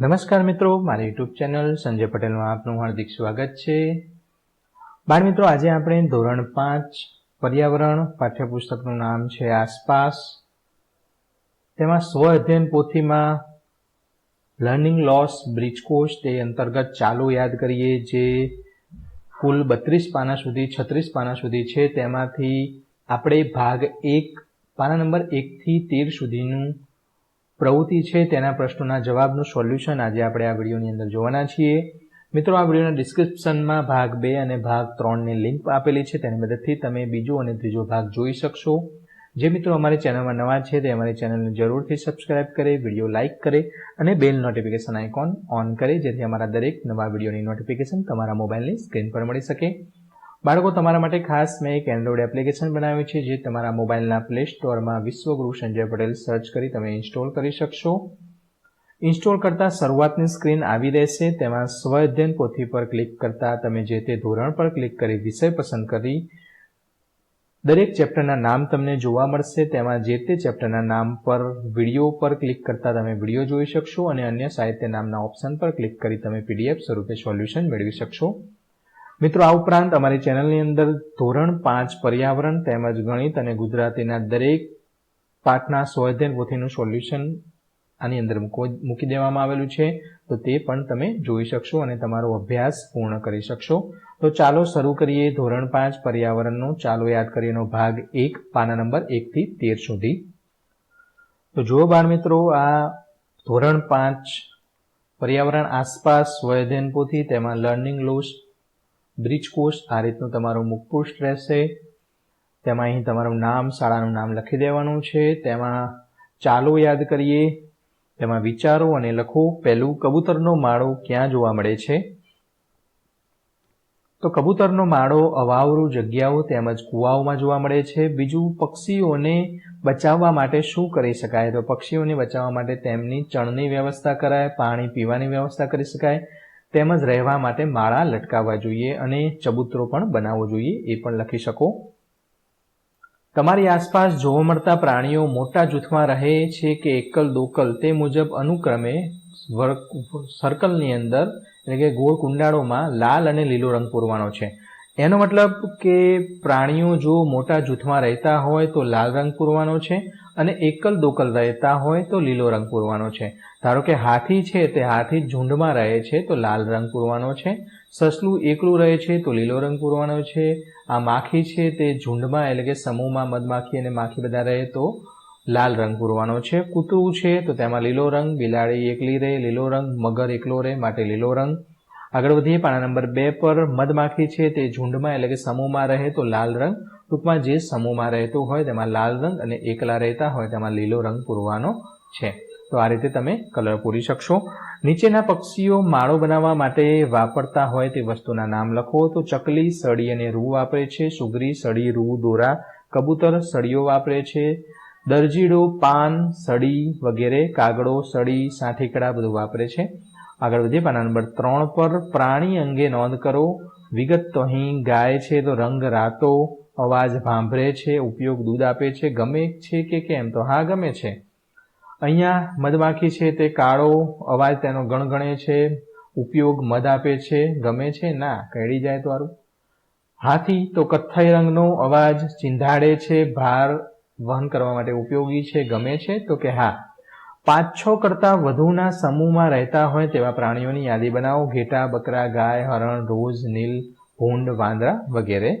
નમસ્કાર મિત્રો, મારી યુટ્યુબ ચેનલ સંજય પટેલમાં આપનું હાર્દિક સ્વાગત છે. બાળ મિત્રો, આજે આપણે ધોરણ પાંચ, પર્યાવરણ પાઠ્યપુસ્તકનું નામ છે આસપાસ. તેમાં સ્વ અધ્યયન પોથીમાં લર્નિંગ લોસ બ્રિજ કોર્સ તે અંતર્ગત ચાલુ યાદ કરીએ જે કુલ બત્રીસ પાના સુધી, છત્રીસ પાના સુધી છે. તેમાંથી આપણે ભાગ એક, પાના નંબર એકથી તેર સુધીનું પ્રવૃત્તિ છે તેના પ્રશ્નોના જવાબનું સોલ્યુશન આજે આપણે આ વિડીયોની અંદર જોવાના છીએ. મિત્રો, આ વિડીયોના ડિસ્ક્રિપ્શનમાં ભાગ બે અને ભાગ ત્રણની લિંક આપેલી છે, તેની મદદથી તમે બીજો અને ત્રીજો ભાગ જોઈ શકશો. જે મિત્રો અમારી ચેનલમાં નવા છે, તે અમારી ચેનલને જરૂરથી સબસ્ક્રાઇબ કરે, વીડિયો લાઇક કરે અને બેલ નોટિફિકેશન આઇકોન ઓન કરે, જેથી અમારા દરેક નવા વિડીયોની નોટિફિકેશન તમારા મોબાઈલની સ્ક્રીન પર મળી શકે. બાળકો, તમારા માટે ખાસ મેં એક એન્ડ્રોઇડ એપ્લિકેશન બનાવ્યું છે, જે તમારા મોબાઈલના પ્લે સ્ટોરમાં વિશ્વગુરુ સંજય પટેલ સર્ચ કરી તમે ઇન્સ્ટોલ કરી શકશો. ઇન્સ્ટોલ કરતાં શરૂઆતની સ્ક્રીન આવી રહેશે, તેમાં સ્વ અધ્યયન પોથી પર ક્લિક કરતાં તમે જે તે ધોરણ પર ક્લિક કરી વિષય પસંદ કરી. દરેક ચેપ્ટરના નામ તમને જોવા મળશે, તેમાં જે તે ચેપ્ટરના નામ પર વીડિયો પર ક્લિક કરતાં તમે વીડિયો જોઈ શકશો અને અન્ય સાહિત્ય નામના ઓપ્શન પર ક્લિક કરી તમે પીડીએફ સ્વરૂપે સોલ્યુશન મેળવી શકશો. મિત્રો, આ ઉપરાંત અમારી ચેનલની અંદર ધોરણ પાંચ પર્યાવરણ તેમજ ગણિત અને ગુજરાતીના દરેક પાઠના સ્વાધ્યાયન પોથીનું સોલ્યુશન આની અંદર મૂકી દેવામાં આવેલું છે. તો તે પણ તમે જોઈ શકશો અને તમારો અભ્યાસ પૂર્ણ કરી શકશો. તો ચાલો શરૂ કરીએ ધોરણ પાંચ પર્યાવરણનો. ચાલો યાદ કરીએનો ભાગ એક, પાના નંબર એકથી તેર સુધી. તો જુઓ બાળ મિત્રો, આ ધોરણ પાંચ પર્યાવરણ આસપાસ સ્વયધ્યન પોથી તેમાં લર્નિંગ લોસ બ્રિજ કોર્સ આ રીતનું તમારું મુખપૃષ્ઠ રહેશે. તેમાં અહીં તમારું નામ, શાળાનું નામ લખી દેવાનું છે. તેમાં ચાલો યાદ કરીએ. તેમાં વિચારો અને લખો પહેલું કબૂતરનો માળો ક્યાં જોવા મળે છે? તો કબૂતરનો માળો અવાવરુ જગ્યાઓ તેમજ કુવાઓમાં જોવા મળે છે. બીજું, પક્ષીઓને બચાવવા માટે શું કરી શકાય? તો પક્ષીઓને બચાવવા માટે તેમની ચણની વ્યવસ્થા કરાય, પાણી પીવાની વ્યવસ્થા કરી શકાય. તેમજ રહેવા માટે માળા લટકાવવા જોઈએ અને ચબૂતરો પણ બનાવવો જોઈએ, એ પણ લખી શકો. તમારી આસપાસ જોવા મળતા પ્રાણીઓ મોટા જૂથમાં રહે છે કે એકલ દોકલ, તે મુજબ અનુક્રમે સર્કલની અંદર, એટલે કે ગોળ કુંડાળોમાં લાલ અને લીલો રંગ પૂરવાનો છે. એનો મતલબ કે પ્રાણીઓ જો મોટા જૂથમાં રહેતા હોય તો લાલ રંગ પૂરવાનો છે અને એકલ દોકલ રહેતા હોય તો લીલો રંગ પૂરવાનો છે. ધારો કે હાથી છે તે હાથી ઝુંડમાં રહે છે તો લાલ રંગ પૂરવાનો છે. સસલું એકલું રહે છે તો લીલો રંગ પૂરવાનો છે. આ માખી છે તે ઝુંડમાં એટલે કે સમૂહમાં મધમાખી અને માખી બધા રહે તો લાલ રંગ પૂરવાનો છે. કૂતરું છે તો તેમાં લીલો રંગ, બિલાડી એકલી રહે લીલો રંગ, મગર એકલો રહે માટે લીલો રંગ. આગળ વધીએ પાના નંબર બે પર. મધમાખી છે તે ઝુંડમાં એટલે કે સમૂહમાં રહે તો લાલ રંગ. ટૂંકમાં જે સમૂહમાં રહેતું હોય તેમાં લાલ રંગ અને એકલા રહેતા હોય તેમાં લીલો રંગ પૂરવાનો છે. તો આ રીતે તમે કલર પૂરી શકશો. નીચેના પક્ષીઓ માળો બનાવવા માટે વાપરતા હોય તે વસ્તુના નામ લખો. તો ચકલી સળી અને રૂ વાપરે છે. સુગરી સળી, રૂ, દોરા, કબૂતર સળીઓ વાપરે છે. દરજીડો, પાન, સળી વગેરે, કાગડો, સળી, સાંઠીકડા બધું વાપરે છે. આગળ વધીએ. પાના નંબર ત્રણ પર પ્રાણી અંગે નોંધ કરો. વિગત તો અહીં ગાય છે તો રંગ રાતો અવાજ ભાંભરે છે, ઉપયોગ દૂધ આપે છે, ગમે છે કે કેમ? તો હા, ગમે છે. અહીંયા મધમાખી છે તે કાળો અવાજ તેનો ગણગણે છે, ઉપયોગ મધ આપે છે, ગમે છે? ના, કહેડી જાય તો હાથી તો કથ્થઈ રંગનો અવાજ ચિંધાડે છે, ભાર વહન કરવા માટે ઉપયોગી છે, ગમે છે? તો કે હા. પાંચ છ કરતાં વધુના સમૂહમાં રહેતા હોય તેવા પ્રાણીઓની યાદી બનાવો. ઘેટા, બકરા, ગાય, હરણ, રોજ, નીલ, ભૂંડ, વાંદરા વગેરે.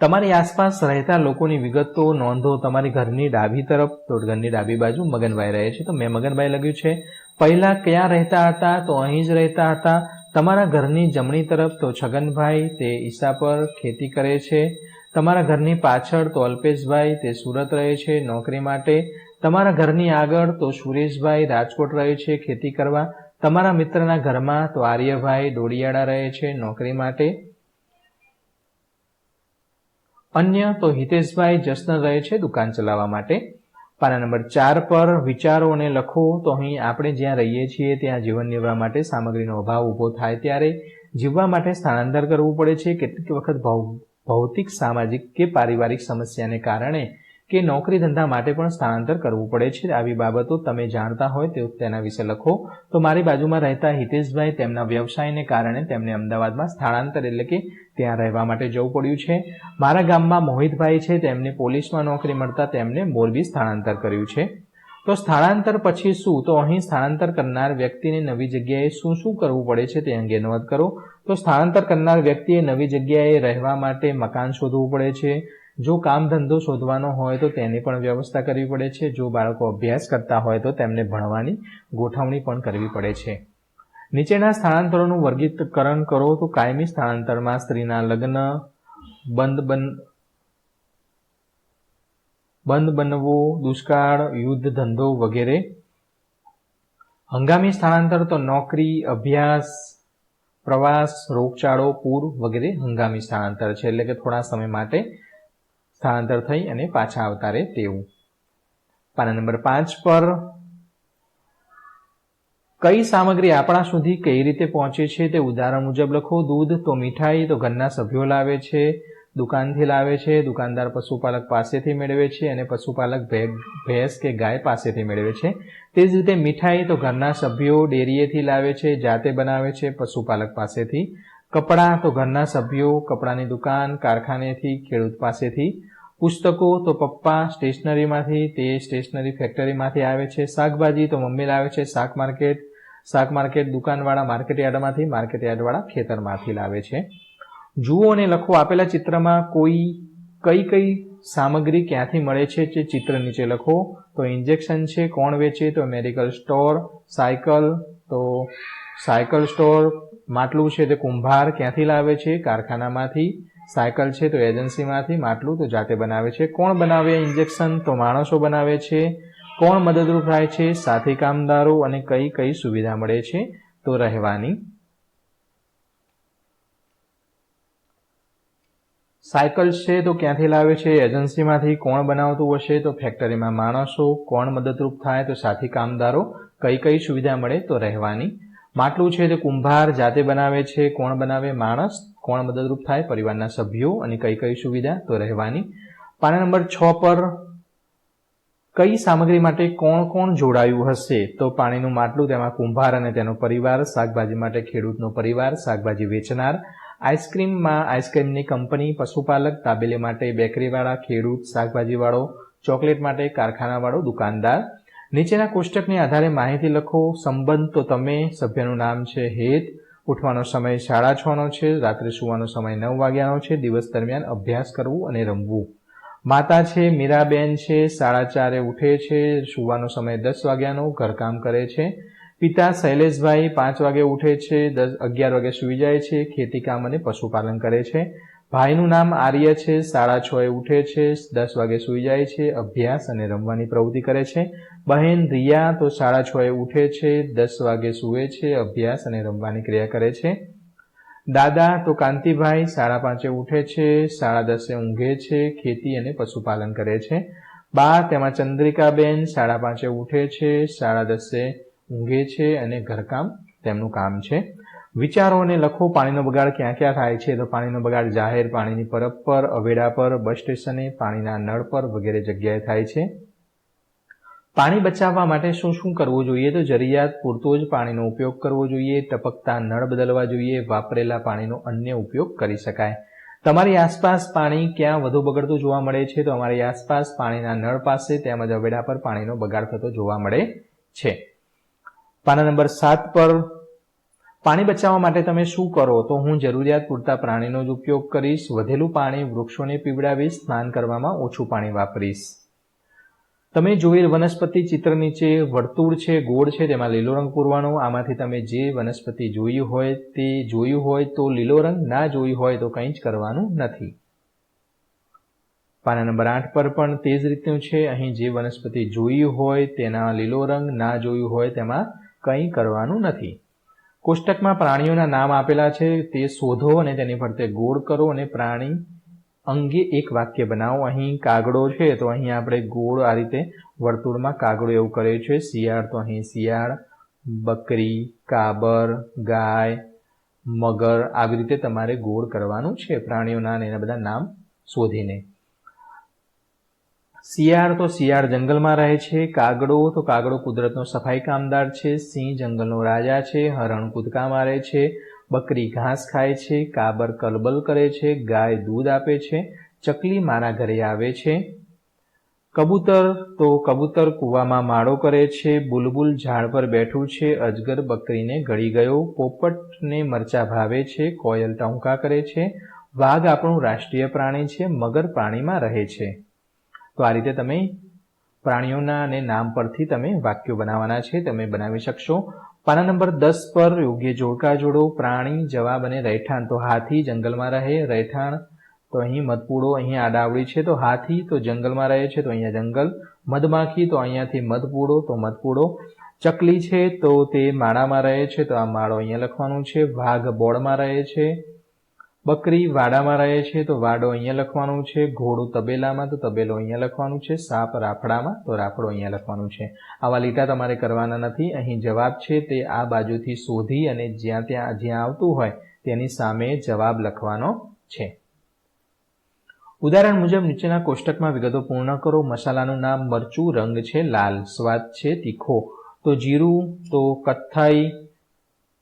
તમારી આસપાસ રહેતા લોકોની વિગતો નોંધો. તમારી ઘરની ડાબી તરફ, તો ઘરની ડાબી બાજુ મગનભાઈ રહે છે. તો મેં મગનભાઈ લખ્યું છે, પહેલા ક્યાં રહેતા હતા, તો અહીં જ રહેતા હતા. તમારા ઘરની જમણી તરફ, તો છગનભાઈ, તે ઈસા પર ખેતી કરે છે. તમારા ઘરની પાછળ, તો અલ્પેશભાઈ, તે સુરત રહે છે નોકરી માટે. તમારા ઘરની આગળ, તો સુરેશભાઈ રાજકોટ રહે છે ખેતી કરવા. તમારા મિત્રના ઘરમાં, તો આર્યભાઈ ડોડિયાળા રહે છે નોકરી માટે. અન્ય તો હિતેશભાઈ જસનર રહે છે દુકાન ચલાવવા માટે. પાના નંબર ચાર પર વિચારો અને લખો. તો અહીં આપણે જ્યાં રહીએ છીએ ત્યાં જીવન નિર્વાહ માટે સામગ્રીનો અભાવ ઊભો થાય ત્યારે જીવવા માટે સ્થળાંતર કરવું પડે છે. કેટલીક વખત ભૌતિક, સામાજિક કે પારિવારિક સમસ્યાને કારણે કે નોકરી ધંધા માટે પણ સ્થળાંતર કરવું પડે છે. આવી બાબતો તમે જાણતા હોય તો તેના વિશે લખો. તો મારી બાજુમાં રહેતા હિતેશભાઈ તેમના વ્યવસાયને કારણે તેમને અમદાવાદમાં સ્થળાંતર એટલે કે ત્યાં રહેવા માટે જવું પડ્યું છે. મારા ગામમાં મોહિતભાઈ છે, તેમને પોલીસમાં નોકરી મળતા તેમને મોરબી સ્થળાંતર કર્યું છે. તો સ્થળાંતર પછી શું? તો અહીં સ્થળાંતર કરનાર વ્યક્તિને નવી જગ્યાએ શું શું કરવું પડે છે તે અંગે નોંધ કરો. તો સ્થળાંતર કરનાર વ્યક્તિએ નવી જગ્યાએ રહેવા માટે મકાન શોધવું પડે છે. જો કામ ધંધો શોધવાનો હોય તો તેની પણ વ્યવસ્થા કરવી પડે છે. જો બાળકો અભ્યાસ કરતા હોય તો તેમને ભણવાની ગોઠવણી પણ કરવી પડે છે. નીચેના સ્થળાંતરોનું વર્ગીકરણ કરો તો કાયમી સ્થળાંતરમાં સ્ત્રીના લગ્ન, બંધ બન, બંધ બનવો, દુષ્કાળ, યુદ્ધ, ધંધો વગેરે. હંગામી સ્થળાંતર તો નોકરી, અભ્યાસ, પ્રવાસ, રોગચાળો, પૂર વગેરે હંગામી સ્થળાંતર છે. એટલે કે થોડા સમય માટે સ્થળાંતર થઈ અને પાછા આવતા તેવું. પાના નંબર પાંચ પર, કઈ સામગ્રી આપણા સુધી કઈ રીતે પહોંચે છે તે ઉદાહરણ મુજબ લખો, દૂધ, તો મીઠાઈ, તો ઘરના સભ્યો લાવે છે, દુકાનથી લાવે છે, દુકાનદાર પશુપાલક પાસેથી મેળવે છે અને પશુપાલક ભેંસ કે ગાય પાસેથી મેળવે છે. તે જ રીતે મીઠાઈ તો ઘરના સભ્યો ડેરીએથી લાવે છે, જાતે બનાવે છે, પશુપાલક પાસેથી. કપડાં તો ઘરના સભ્યો, કપડાની દુકાન, કારખાનેથી, ખેડૂત પાસેથી. પુસ્તકો તો પપ્પા સ્ટેશનરીમાંથી, તે સ્ટેશનરી ફેક્ટરીમાંથી આવે છે. શાકભાજી તો મમ્મી લાવે છે શાક માર્કેટ. શાક માર્કેટ દુકાનવાળા માર્કેટ યાર્ડમાંથી માર્કેટ યાર્ડવાળા ખેતરમાંથી લાવે છે. જુઓ અને લખો આપેલા ચિત્રમાં કોઈ, કઈ કઈ સામગ્રી ક્યાંથી મળે છે જે ચિત્ર નીચે લખો. તો ઇન્જેક્શન છે, કોણ વેચે, તો મેડિકલ સ્ટોર, સાયકલ, તો સાયકલ સ્ટોર માટલું છે તે કુંભાર ક્યાંથી લાવે છે? કારખાનામાંથી? સાયકલ છે તો એજન્સીમાંથી? માટલું તો જાતે બનાવે છે. કોણ બનાવે ઇન્જેક્શન? તો માણસો બનાવે છે. કોણ મદદરૂપ થાય છે? સાથી કામદારો અને કઈ કઈ સુવિધા મળે છે? તો રહેવાની. સાયકલ છે તો ક્યાંથી લાવે છે? એજન્સીમાંથી કોણ બનાવતું હશે? તો ફેક્ટરીમાં માણસો. કોણ મદદરૂપ થાય? તો સાથી કામદારો. કઈ કઈ સુવિધા મળે? તો રહેવાની. માટલું છે તે કુંભાર જાતે બનાવે છે, કોણ બનાવે? માણસ. કોણ મદદરૂપ થાય? પરિવારના સભ્યો અને કઈ કઈ સુવિધા? તો રહેવાની. પાના નંબર છ પર કઈ સામગ્રી માટે કોણ કોણ જોડાયું હશે? તો પાણીનું માટલું, તેમાં કુંભાર અને તેનો પરિવાર, શાકભાજી માટે ખેડૂતનો પરિવાર, શાકભાજી વેચનાર, આઈસ્ક્રીમમાં આઈસ્ક્રીમની કંપની, પશુપાલક, તાબેલી માટે બેકરીવાળા, ખેડૂત, શાકભાજીવાળો, ચોકલેટ માટે કારખાનાવાળો, દુકાનદાર નીચેના કોષ્ટકને આધારે માહિતી લખો. સંબંધ, તો તમે, સભ્યનું નામ છે, હેત. ઉઠવાનો સમય સાડા છનો છે, રાત્રે સુવાનો સમય નવ વાગ્યાનો છે, દિવસ દરમિયાન અભ્યાસ કરવું અને રમવું. માતા છે, મીરાબેન છે, સાડા ચારે ઉઠે છે, સુવાનો સમય દસ વાગ્યાનો, ઘરકામ કરે છે. પિતા શૈલેષભાઈ પાંચ વાગે ઉઠે છે, દસ અગિયાર વાગે સુઈ જાય છે ખેતીકામ અને પશુપાલન કરે છે. ભાઈનું નામ આર્ય છે, સાડા છ એ ઉઠે છે, દસ વાગે સુઈ જાય છે, અભ્યાસ અને રમવાની પ્રવૃત્તિ કરે છે. બહેન રિયા તો સાડા છ એ ઉઠે છે, દસ વાગે સૂવે છે, અભ્યાસ અને રમવાની ક્રિયા કરે છે. દાદા તો કાંતિભાઈ સાડા પાંચે ઉઠે છે, સાડા દસે ઊંઘે છે, ખેતી અને પશુપાલન કરે છે. બા તેમાં ચંદ્રિકાબેન સાડા પાંચે ઉઠે છે, સાડા દસે ઊંઘે છે અને ઘરકામ તેમનું કામ છે. વિચારો અને લખો, પાણીનો બગાડ ક્યાં ક્યાં થાય છે? તો પાણીનો બગાડ જાહેર પાણીની પરબ પર, અવેડા પર, બસ સ્ટેશને, પાણીના નળ પર વગેરે જગ્યાએ થાય છે. પાણી બચાવવા માટે શું શું કરવું જોઈએ? તો જરૂરિયાત પૂરતો જ પાણીનો ઉપયોગ કરવો જોઈએ, ટપકતા નળ બદલવા જોઈએ, વાપરેલા પાણીનો અન્ય ઉપયોગ કરી શકાય. તમારી આસપાસ પાણી ક્યાં વધુ બગડતું જોવા મળે છે? તો અમારી આસપાસ પાણીના નળ પાસે તેમજ અવેડા પર પાણીનો બગાડ થતો જોવા મળે છે. પાના નંબર સાત પર પાણી બચાવવા માટે તમે શું કરો? તો હું જરૂરિયાત પૂરતા પાણીનો જ ઉપયોગ કરીશ, વધેલું પાણી વૃક્ષોને પીવડાવીશ, સ્નાન કરવામાં ઓછું પાણી વાપરીશ. તમે જોયેલ વનસ્પતિ ચિત્ર નીચે વર્તુળ છે, ગોળ છે, તેમાં લીલો રંગ પૂરવાનો. આમાંથી તમે જે વનસ્પતિ જોયું હોય, તે જોયું હોય, તો લીલો રંગ, ના જોયું હોય, તો કંઈ જ કરવાનું નથી. પાના નંબર આઠ પર પણ તે જ રીતનું છે. અહીં જે વનસ્પતિ જોયું હોય, તેના લીલો રંગ, ના જોયું હોય, તેમાં કંઈ કરવાનું નથી. કોષ્ટકમાં પ્રાણીઓના નામ આપેલા છે, તે શોધો અને તેની ફરતે ગોળ કરો અને પ્રાણી અંગે એક વાક્ય બનાવો. અહીં કાગડો છે, તો અહીં આપણે ગોળ આ રીતે વર્તુળમાં કાગડો એવું કરે છે. શિયાળ, તો અહીં શિયાળ. બકરી, કાબર, ગાય, મગર, આવી રીતે તમારે ગોળ કરવાનું છે પ્રાણીઓના અને એના બધા નામ શોધીને. શિયાળ તો શિયાળ જંગલમાં રહે છે, કાગડો તો કાગડો કુદરતનો સફાઈ કામદાર છે, સિંહ જંગલનો રાજા છે, હરણ કૂદકા મારે છે, બકરી ઘાસ ખાય છે, કાબર કલબલ કરે છે, ગાય દૂધ આપે છે, ચકલી મારા ઘરે આવે છે. કબૂતર તો કબૂતર કૂવામાં માળો કરે છે, બુલબુલ ઝાડ પર બેઠું છે, અજગર બકરીને ગળી ગયો, પોપટને મરચા ભાવે છે, કોયલ ટહુકા કરે છે, વાઘ આપણું રાષ્ટ્રીય પ્રાણી છે, મગર પાણીમાં રહે છે. તો આ રીતે તમે પ્રાણીઓના અને નામ પરથી તમે વાક્યો બનાવવાના છે, તમે બનાવી શકશો. પાના નંબર દસ પર યોગ્ય જોડકા જોડો, પ્રાણી જવાબ અને રહેઠાણ. તો હાથી જંગલમાં રહે, રહેઠાણ. તો અહીં મધપૂડો અહીં આડાવડી છે, તો હાથી તો જંગલમાં રહે છે, તો અહીંયા જંગલ. મધમાખી તો અહીંયાથી મધપૂડો, તો મધપૂડો. ચકલી છે તો તે માળામાં રહે છે, તો આ માળો અહીંયા લખવાનું છે. વાઘ બોળમાં રહે છે. બકરી વાડામાં રહે છે તો વાડો અહીંયા લખવાનું છે. ઘોડું તબેલામાં તો તબેલો અહીંયા લખવાનું છે. સાપ રાફડામાં તો રાફડો અહીંયા લખવાનું છે. આવા લીટા તમારે કરવાના નથી. અહીં જવાબ છે તે આ બાજુથી શોધી અને જ્યાં ત્યાં જ્યાં આવતું હોય તેની સામે જવાબ લખવાનો છે. ઉદાહરણ મુજબ, નીચેના કોષ્ટકમાં વિગતો પૂર્ણ કરો. મસાલાનું નામ મરચું, રંગ છે લાલ, સ્વાદ છે તીખો. તો જીરું, તો કથ્થાઈ,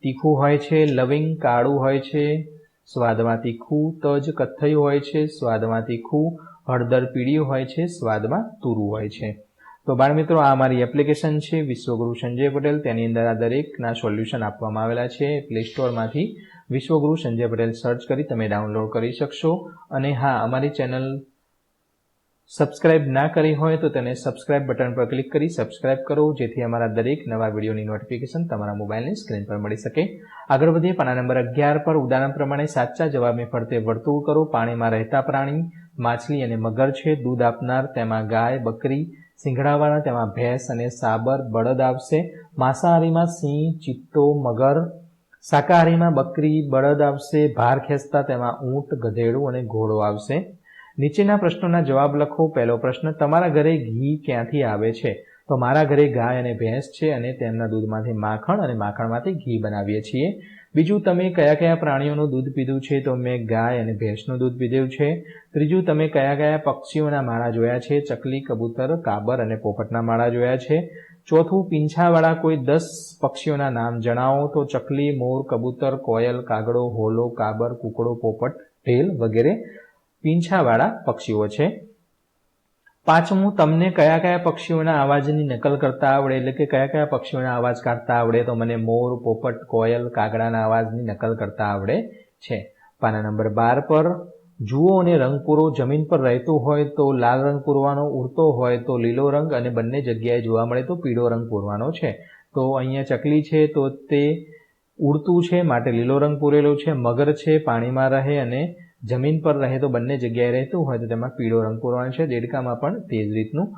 તીખું હોય છે, લવિંગ, કાળું હોય છે સ્વાદમાં તીખું તજ, કથ્થઈ હોય છે. સ્વાદમાં તીખું હળદર પીળી હોય છે. સ્વાદમાં તુરું હોય છે. તો બાળ મિત્રો, આ અમારી એપ્લિકેશન છે વિશ્વગુરુ સંજય પટેલ. તેની અંદર આ દરેકના સોલ્યુશન આપવામાં આવેલા છે. પ્લે સ્ટોરમાંથી વિશ્વગુરુ સંજય પટેલ સર્ચ કરી તમે ડાઉનલોડ કરી શકશો. અને હા, અમારી ચેનલ સબસ્ક્રાઇબ ના કરી હોય તો તેને સબસ્ક્રાઇબ બટન પર ક્લિક કરી સબસ્ક્રાઇબ કરો, જેથી અમારા દરેક નવા વિડીયોની નોટિફિકેશન તમારા મોબાઈલની સ્ક્રીન પર મળી શકે. આગળ વધીએ, પાના નંબર અગિયાર પર ઉદાહરણ પ્રમાણે સાચા જવાબને ફરતે વર્તુળ કરો. પાણીમાં રહેતા પ્રાણી, માછલી અને મગર છે. દૂધ આપનાર, તેમાં ગાય, બકરી સિંઘડાવાળા તેમાં ભેંસ અને સાબર, બળદ આવશે. માંસાહારીમાં સિંહ, ચિત્તો, મગર. શાકાહારીમાં બકરી, બળદ આવશે. ભાર ખેંચતા તેમાં ઊંટ, ગધેડું અને ઘોડો આવશે. નીચેના પ્રશ્નોના જવાબ લખો. પહેલો પ્રશ્ન, તમારા ઘરે ઘી ક્યાંથી આવે છે? તો મારા ઘરે ગાય અને ભેંસ છે અને તેમના દૂધમાંથી માખણ અને માખણમાંથી ઘી બનાવીએ છીએ. બીજું, તમે કયા કયા પ્રાણીઓનું દૂધ પીધું છે? તો મેં ગાય અને ભેંસનું દૂધ પીધું છે. ત્રીજું, તમે કયા કયા પક્ષીઓના માળા જોયા છે? ચકલી, કબૂતર, કાબર અને પોપટના માળા જોયા છે. ચોથું, પીંછાવાળા કોઈ દસ પક્ષીઓના નામ જણાવો. તો ચકલી, મોર, કબૂતર, કોયલ, કાગડો, હોલો, કાબર, કુકડો, પોપટ, ઢેલ વગેરે. પીંછાવાળા પક્ષીઓ છે. પાંચમું તમને કયા કયા પક્ષીઓના અવાજની નકલ કરતા આવડે, એટલે કે કયા કયા પક્ષીઓના અવાજ કાઢતા આવડે, તો મને મોર, પોપટ, કોયલ, કાગડાના અવાજની નકલ કરતા આવડે છે. પાના નંબર બાર પર, જુઓ અને રંગ પૂરો જમીન પર રહેતું હોય તો લાલ રંગ પૂરવાનો, ઉડતો હોય તો લીલો રંગ, અને બંને જગ્યાએ જોવા મળે તો પીળો રંગ પૂરવાનો છે. તો અહીંયા ચકલી છે, તો તે ઉડતું છે, માટે લીલો રંગ પૂરેલો છે, મગર છે, પાણીમાં રહે, અને જમીન પર રહે તો બંને જગ્યાએ રહેતું હોય તો તેમાં પીળો રંગ પૂરવાનો છે, દેડકામાં પણ તે જ રીતનું.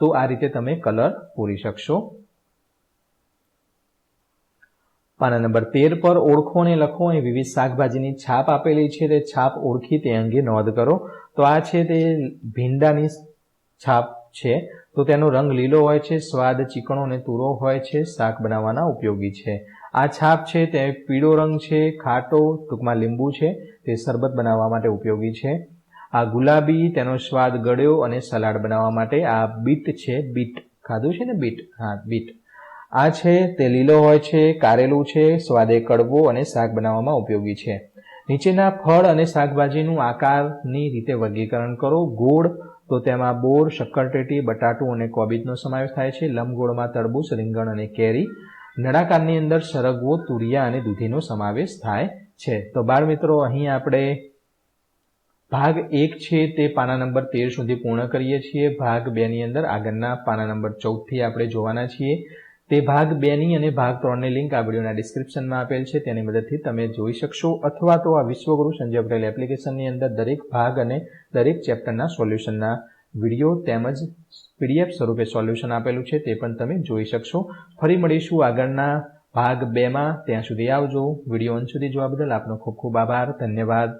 તો આ રીતે તમે કલર પૂરી શકશો. પાના નંબર તેર પર ઓળખો અને લખો અહીં વિવિધ શાકભાજીની છાપ આપેલી છે, તે છાપ ઓળખી તે અંગે નોંધ કરો. તો આ છે તે ભીંડાની છાપ છે. તો તેનો રંગ લીલો હોય છે, સ્વાદ ચીકણો અને તુરો હોય છે, શાક બનાવવાના ઉપયોગી છે. આ છાપ છે તે પીળો રંગ છે, ખાટો, ટૂંકમાં લીંબુ છે, તે શરબત બનાવવા માટે ઉપયોગી છે. આ ગુલાબી, તેનો સ્વાદ ગળ્યો અને સલાડ બનાવવા માટે આ બીટ છે, બીટ. ખાધું છે ને બીટ? હા, બીટ. આ છે, તે લીલો હોય છે, કારેલું છે, સ્વાદે કડવો અને શાક બનાવવામાં ઉપયોગી છે. નીચેના ફળ અને શાકભાજીનું આકારની રીતે વર્ગીકરણ કરો. ગોળ, તો તેમાં બોર શક્કરટેટી બટાટું અને કોબીજનો સમાવેશ થાય છે. લંબગોળમાં તરબૂચ, રીંગણ અને કેરી. નળાકારની અંદર સરગવો, તુરિયા અને દૂધીનો સમાવેશ થાય છે. તો બાળ મિત્રો, અહીં આપણે ભાગ એક છે તે પાના નંબર તેર સુધી પૂર્ણ કરીએ છીએ. ભાગ બેની અંદર આગળના પાના નંબર ચૌદથી આપણે જોવાના છીએ. તે ભાગ બેની અને ભાગ ત્રણની લિંક આ વિડીયોના ડિસ્ક્રિપ્શનમાં આપેલ છે. તેની મદદથી તમે જોઈ શકશો. અથવા તો આ વિશ્વગુરુ સંજય પટેલ એપ્લિકેશનની અંદર દરેક ભાગ અને દરેક ચેપ્ટરના સોલ્યુશનના વીડિયો તેમજ પીડીએફ સ્વરૂપે સોલ્યુશન આપેલું છે, તે પણ તમે જોઈ શકશો. ફરી મળીશું આગળના ભાગ બેમાં. ત્યાં સુધી આવજો. વીડિયો અંત સુધી જોવા બદલ આપનો ખૂબ ખૂબ આભાર. ધન્યવાદ.